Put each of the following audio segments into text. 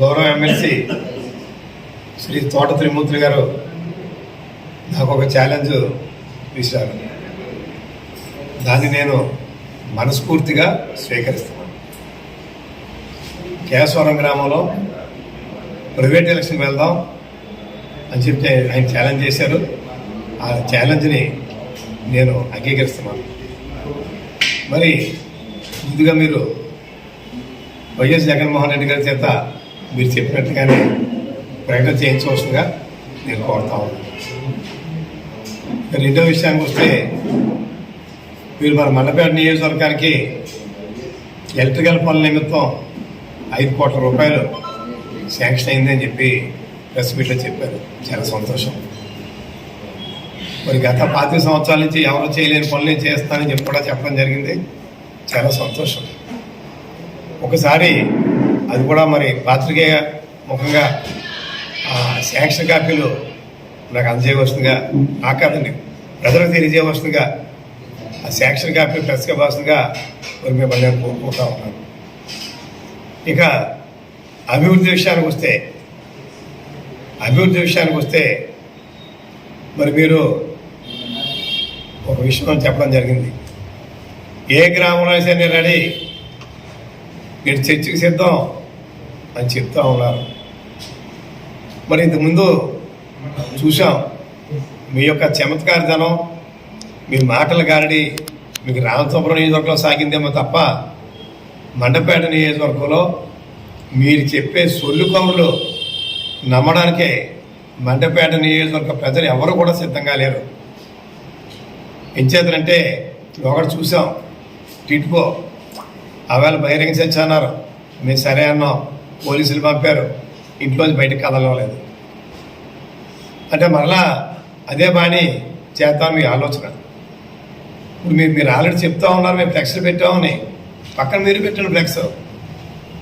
గౌరవ ఎమ్మెల్సీ శ్రీ తోట త్రిమూర్తి గారు నాకు ఒక ఛాలెంజ్ ఇచ్చారు దాన్ని నేను మనస్ఫూర్తిగా స్వీకరిస్తున్నాను. కేశవరం గ్రామంలో ప్రైవేట్ ఎలక్షన్ వెళ్దాం అని చెప్తే ఆయన ఛాలెంజ్ చేశారు. ఆ ఛాలెంజ్ని నేను అంగీకరిస్తున్నాను. మరి ముందుగా మీరు వైఎస్ జగన్మోహన్ రెడ్డి గారి చేత మీరు చెప్పినట్టుగానే ప్రకటన చేయించవలసిందిగా నేను కోరుతా ఉన్నాను. రెండో విషయానికి వస్తే మీరు మన మండపేట నియోజకవర్గానికి ఎలక్ట్రికల్ పనుల నిమిత్తం ఐదు కోట్ల రూపాయలు శాంక్షన్ అయిందని చెప్పి ప్రెస్ మీట్లో చెప్పారు. చాలా సంతోషం. మరి గత పాతిక సంవత్సరాల నుంచి ఎవరు చేయలేని పనులు నేను చేస్తానని చెప్పి కూడా చెప్పడం జరిగింది. చాలా సంతోషం. ఒకసారి అది కూడా మరి పాత్రికేయ ముఖంగా ఆ శాంక్షన్ కాపీలు నాకు అందజేయవలసిందిగా ఆ కాదండి ప్రజలకు తెలియజేయవలసిందిగా ఆ శాంక్షన్ కాపీ ప్రెస్గా వాస్తుందిగా మరి మిమ్మల్ని నేను కోరుకుంటా ఉన్నాను. ఇక అభివృద్ధి విషయానికి వస్తే అభివృద్ధి విషయానికి వస్తే మరి మీరు ఒక విషయం చెప్పడం జరిగింది. ఏ గ్రామంలో సరే రెడీ. మీరు చర్చకి సిద్ధం. అని చెప్తా ఉన్నారు. మరి ఇంతకుముందు చూసాం మీ యొక్క చమత్కారతనం మీ మాటల గారడి మీకు రామచంద్రం నియోజకవర్గంలో సాగిందేమో తప్ప మండపేట నియోజకవర్గంలో మీరు చెప్పే సొల్లు కవులు నమ్మడానికే మండపేట నియోజకవర్గ ప్రజలు ఎవరు కూడా సిద్ధంగా లేరు. ఎంచేతనంటే ఒకటి చూసాం టిట్కో ఆవేళ బహిరంగ చర్చ అన్నారు. మేము సరే అన్నాం. పోలీసులు పంపారు. ఇంట్లోంచి బయటకు కదలలేదు. అంటే మరలా అదే బాణి చేద్దాం మీ ఆలోచన. ఇప్పుడు మీరు మీరు ఆల్రెడీ చెప్తా ఉన్నారు మేము ఫ్లెక్స్లు పెట్టామని పక్కన మీరు పెట్టిన ఫ్లెక్స్.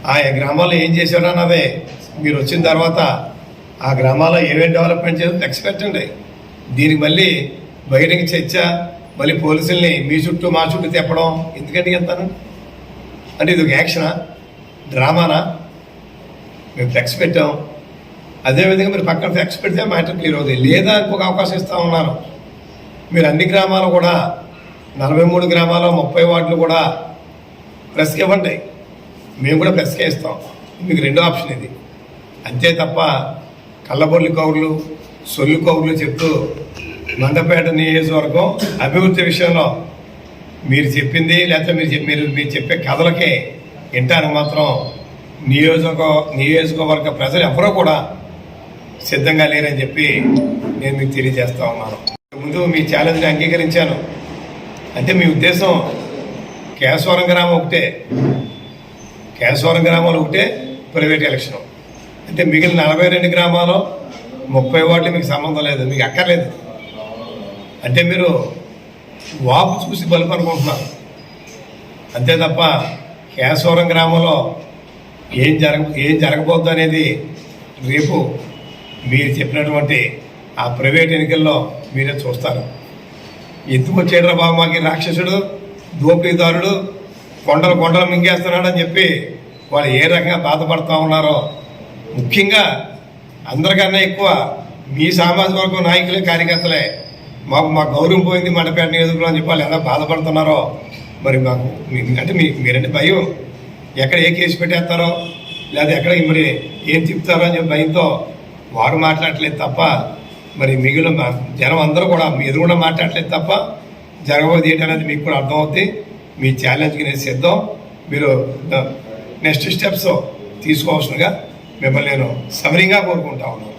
ఆ గ్రామాల్లో ఏం చేశారు అన్నదే. మీరు వచ్చిన తర్వాత ఆ గ్రామాల్లో ఏమేమి డెవలప్మెంట్ చేసి ఫ్లెక్స్ పెట్టండి. దీనికి మళ్ళీ బహిరంగ చర్చ మళ్ళీ పోలీసుల్ని మీ చుట్టూ మా చుట్టూ తెప్పడం. ఎందుకంటే ఎంతను అంటే ఇది ఒక యాక్షనా? డ్రామానా? మేము ఫ్లెక్స్ పెట్టాం అదేవిధంగా మీరు పక్కన ఫ్లెక్స్ పెడితే మ్యాటర్ క్లియర్ అవుతుంది. లేదా ఇంకొక అవకాశం ఇస్తూ ఉన్నారు. మీరు అన్ని గ్రామాలు కూడా నలభై మూడు గ్రామాలు ముప్పై వార్డులు కూడా ప్రెస్కి ఇవ్వండి. మేము కూడా ప్రెస్కే ఇస్తాం. మీకు రెండో ఆప్షన్ ఇది. అంతే తప్ప కళ్ళబొల్లి కౌరులు సొల్లు కౌరులు చెప్తూ మండపేట నియోజకవర్గం అభివృద్ధి విషయంలో మీరు చెప్పింది లేకపోతే మీరు మీరు మీరు చెప్పే కథలకే వింటానికి మాత్రం నియోజక నియోజకవర్గ ప్రజలు ఎవరో కూడా సిద్ధంగా లేరని చెప్పి నేను మీకు తెలియజేస్తా ఉన్నాను. ముందు మీ ఛాలెంజ్ని అంగీకరించాను. అంటే మీ ఉద్దేశం కేశవరం గ్రామం ఒకటే. కేశవరం గ్రామాలు ఒకటే ప్రైవేట్ ఎలక్షన్. అంటే మిగిలిన నలభై రెండు గ్రామాలు ముప్పై ఓట్లు మీకు సంబంధం లేదు మీకు అక్కర్లేదు. అంటే మీరు వాపు చూసి బలుపు అనుకుంటున్నారు అంతే తప్ప కేశవరం గ్రామంలో ఏం జరగ ఏం జరగబోద్దు అనేది రేపు మీరు చెప్పినటువంటి ఆ ప్రైవేట్ ఎన్నికల్లో మీరే చూస్తారు. ఎందుకు వచ్చాడు బాబు మాకి రాక్షసుడు దోపిడీదారుడు కొండలు కొండలు మింగేస్తున్నాడు అని చెప్పి వాళ్ళు ఏ రకంగా బాధపడుతూ ఉన్నారో ముఖ్యంగా అందరికన్నా ఎక్కువ మీ సామాజిక వర్గం నాయకులే కార్యకర్తలే. మాకు మా గౌరవం పోయింది మండపేట నియోజకవర్గం అని చెప్పి వాళ్ళు ఎలా బాధపడుతున్నారో మరి మాకు అంటే మీ మీరంటే భయం. ఎక్కడ ఏ కేసు పెట్టేస్తారో లేదా ఎక్కడ మరి ఏం చెప్తారో అని చెప్పి భయంతో వారు మాట్లాడట్లేదు తప్ప మరి మిగిలిన జనం అందరూ కూడా మీరు కూడా మాట్లాడట్లేదు తప్ప జరగబోయేది ఏంటనేది మీకు కూడా అర్థమవుతుంది మీ ఛాలెంజ్కి నేను సిద్ధం. మీరు నెక్స్ట్ స్టెప్స్ తీసుకోవాల్సిందిగా మిమ్మల్ని నేను సమరీగా కోరుకుంటా ఉన్నాను.